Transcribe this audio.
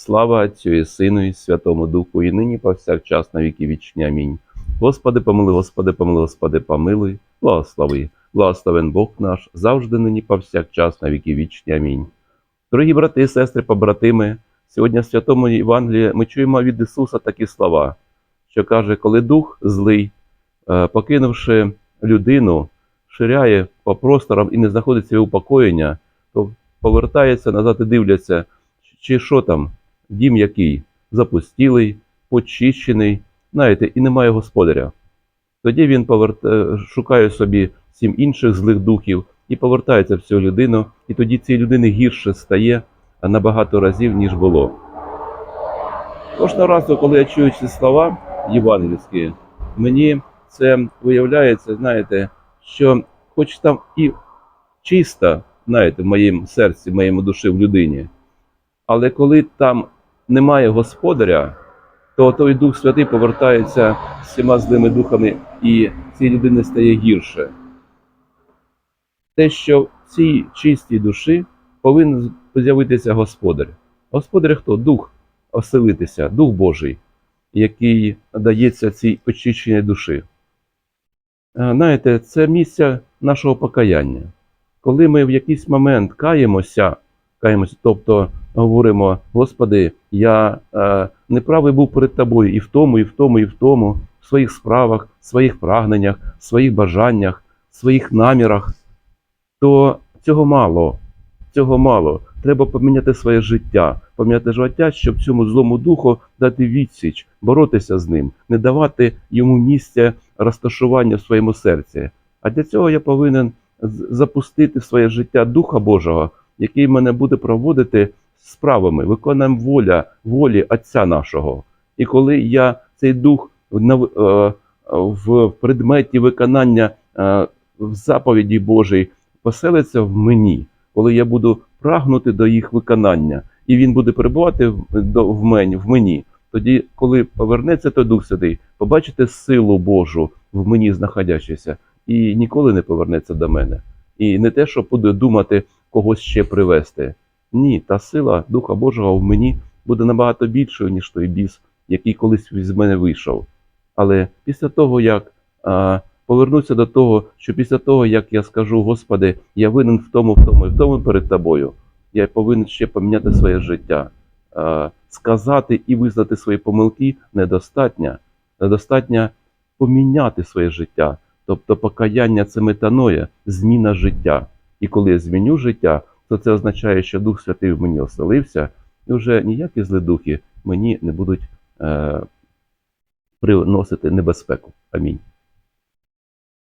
Слава Отцю і Сину, і Святому Духу, і нині повсякчас на віки вічні. Амінь. Господи, помилуй, Господи, помилуй, Господи, помилуй, благослови. Благословен Бог наш, завжди нині повсякчас на віки вічні. Амінь. Дорогі брати і сестри, побратими, сьогодні в Святому Євангелії ми чуємо від Ісуса такі слова, що каже, коли дух злий, е, покинувши людину, ширяє по просторам і не знаходить своє упокоєння, то повертається назад і дивляться, чи що там, дім який запустілий, почищений, знаєте, і немає господаря. Тоді він поверт... е, шукає собі сім інших злих духів і повертається в цю людину, і тоді цій людини гірше стає набагато разів, ніж було. Кожного разу, коли я чую ці слова євангельські, мені це виявляється, знаєте, що хоч там і чисто, знаєте, в моєму серці, в моєму душі, в людині, але коли там немає господаря, то той Дух Святий повертається з всіма злими духами, і цій людині стає гірше. Те, що в цій чистій душі повинен з'явитися Господар. Господар хто? Дух оселитися, Дух Божий, який надається цій очищеній душі. Е, Знаєте, це місце нашого покаяння. Коли ми в якийсь момент каємося, каємося, тобто говоримо, Господи, я е, неправий був перед тобою і в тому, і в тому, і в тому, в своїх справах, в своїх прагненнях, в своїх бажаннях, в своїх намірах, то цього мало. Цього мало. Треба поміняти своє життя, поміняти життя, щоб цьому злому духу дати відсіч, боротися з ним, не давати йому місця розташування в своєму серці. А для цього я повинен запустити в своє життя Духа Божого, який мене буде проводити справами, виконуємо воля, волі Отця нашого. І коли я цей дух е, в предметі виконання е, в заповіді Божій поселиться в мені, коли я буду прагнути до їх виконання, і він буде перебувати в, мені, тоді, коли повернеться той Дух Святий, побачите силу Божу в мені знаходячися, і ніколи не повернеться до мене. І не те, що буде думати когось ще привести. Ні, та сила Духа Божого в мені буде набагато більшою, ніж той біс, який колись з мене вийшов. Але після того, як а, повернуся до того, що після того, як я скажу, Господи, я винен в тому, в тому і в тому перед тобою, я повинен ще поміняти своє життя. А, сказати і визнати свої помилки недостатньо. Недостатньо поміняти своє життя. Тобто покаяння це метаноя, зміна життя. І коли я зміню життя, то це означає, що Дух Святий в мені оселився, і вже ніякі злі духи мені не будуть е, приносити небезпеку. Амінь.